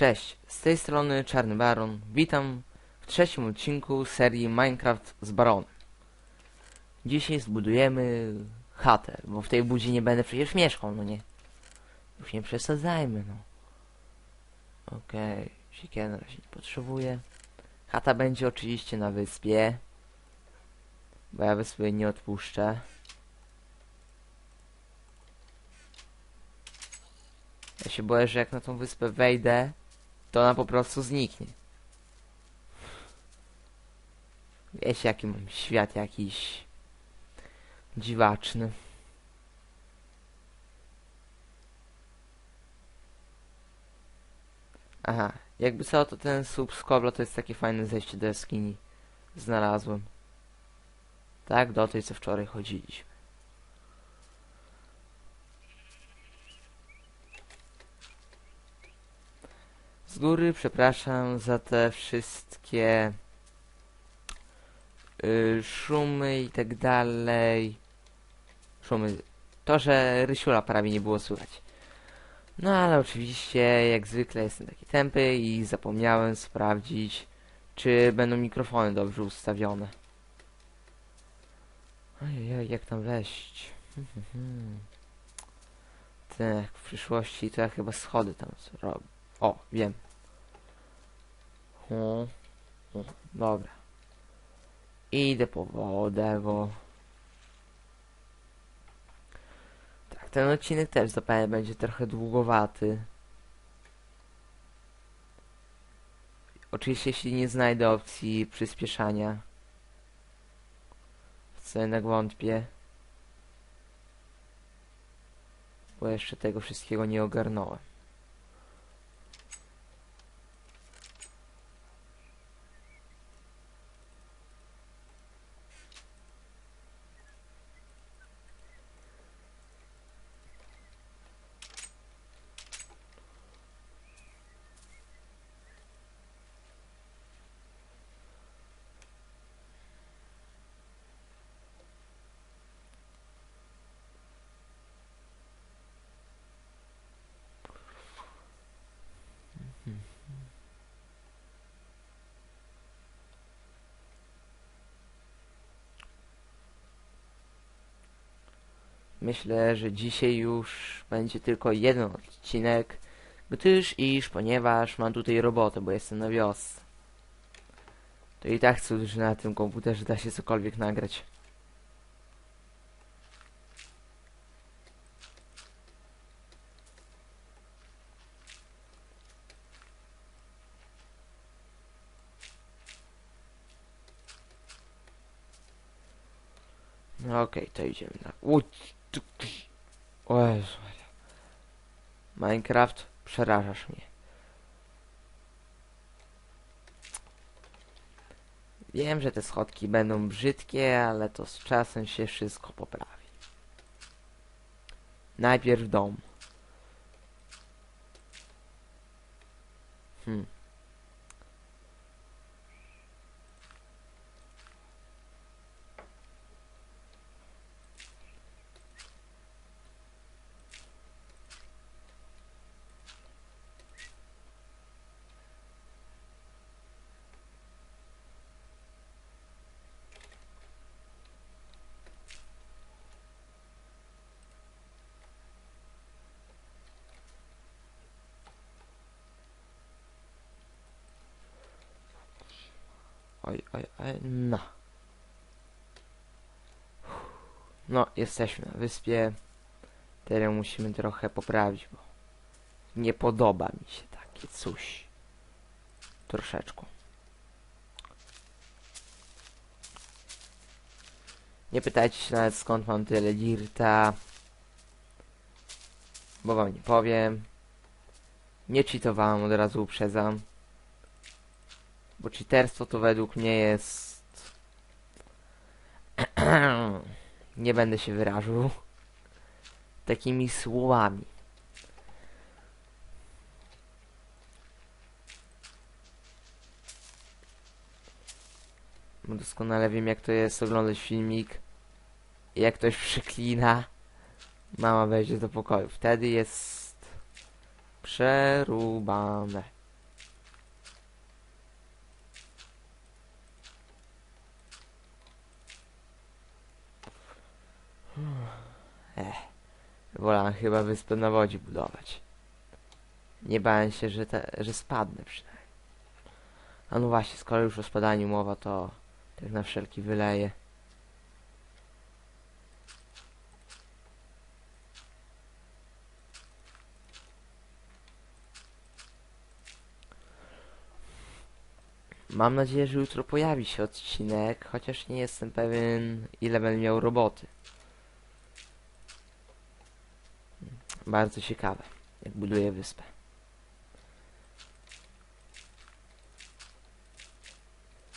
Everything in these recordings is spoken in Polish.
Cześć, z tej strony Czarny Baron. Witam w trzecim odcinku serii Minecraft z Baronem. Dzisiaj zbudujemy chatę, bo w tej budzie nie będę przecież mieszkał, no nie? Już nie przesadzajmy, no. Okej, okay. siekiery na razie nie potrzebuję. Chata będzie oczywiście na wyspie, bo ja wyspy nie odpuszczę. Ja się boję, że jak na tą wyspę wejdę, to ona po prostu zniknie. Wiecie, jaki mam świat jakiś dziwaczny. Aha, jakby co, to ten słup z kobla to jest takie fajne zejście do jaskini. Znalazłem. Tak, do tej, co wczoraj chodziliśmy. Góry przepraszam za te wszystkie y, szumy i tak dalej. Szumy. To, że Rysiula prawie nie było słychać. No ale oczywiście, jak zwykle jestem taki tępy i zapomniałem sprawdzić, czy będą mikrofony dobrze ustawione. Ojej, jak tam wejść? Tak, w przyszłości to ja chyba schody tam zrobię. O, wiem. O, o, dobra. Idę po wodę, bo... Tak, ten odcinek też zapewne będzie trochę długowaty. Oczywiście jeśli nie znajdę opcji przyspieszania. W co jednak wątpię. Bo jeszcze tego wszystkiego nie ogarnąłem. Myślę, że dzisiaj już będzie tylko jeden odcinek, gdyż iż, ponieważ mam tutaj robotę, bo jestem na wiosce. To i tak cud, że na tym komputerze da się cokolwiek nagrać. No okej, okay, to idziemy na... Tu... O Jezu. Minecraft, przerażasz mnie. Wiem, że te schodki będą brzydkie, ale to z czasem się wszystko poprawi. Najpierw dom. Hmm. Oj, oj, oj, no. No, jesteśmy na wyspie. Teraz musimy trochę poprawić, bo nie podoba mi się takie coś. Troszeczkę. Nie pytajcie się nawet skąd mam tyle dirta. Bo wam nie powiem. Nie cheatowałem, od razu uprzedzam. Bo cheaterstwo to według mnie jest... Nie będę się wyrażał takimi słowami. Bo doskonale wiem jak to jest oglądać filmik jak ktoś przyklina mama wejdzie do pokoju. Wtedy jest przerubane. Ech, wolałem chyba wyspę na wodzie budować. Nie bałem się, że, te, że spadnę przynajmniej. A no właśnie, skoro już o spadaniu mowa, to tak na wszelki wyleję. Mam nadzieję, że jutro pojawi się odcinek, chociaż nie jestem pewien, ile będę miał roboty. Bardzo ciekawe, jak buduję wyspę.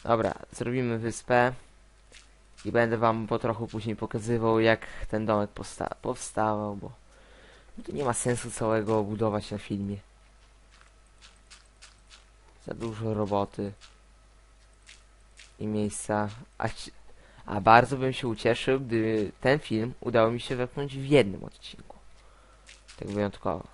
Dobra, zrobimy wyspę i będę wam po trochu później pokazywał, jak ten domek posta- powstawał, bo to nie ma sensu całego budować na filmie. Za dużo roboty i miejsca. A, a bardzo bym się ucieszył, gdy ten film udało mi się wepchnąć w jednym odcinku. Tak wyjątkowo.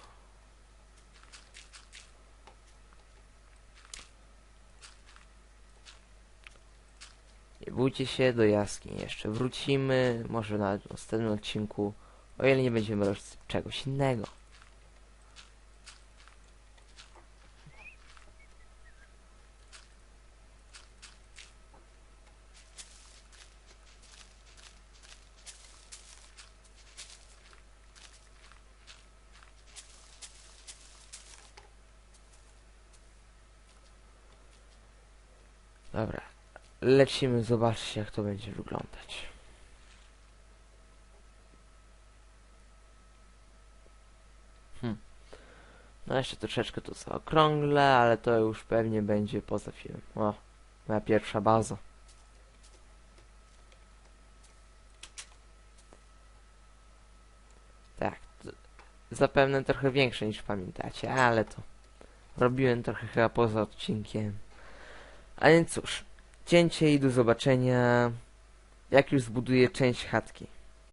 Nie bójcie się, do jaskini jeszcze wrócimy, może na następnym odcinku, o ile nie będziemy robić czegoś innego. Dobra, lecimy zobaczyć jak to będzie wyglądać. Hm. No jeszcze troszeczkę to zaokrąglę, ale to już pewnie będzie poza filmem. O, moja pierwsza baza. Tak, zapewne trochę większe niż pamiętacie, ale to robiłem trochę chyba poza odcinkiem. A więc cóż, cięcie i do zobaczenia, jak już zbuduję część chatki.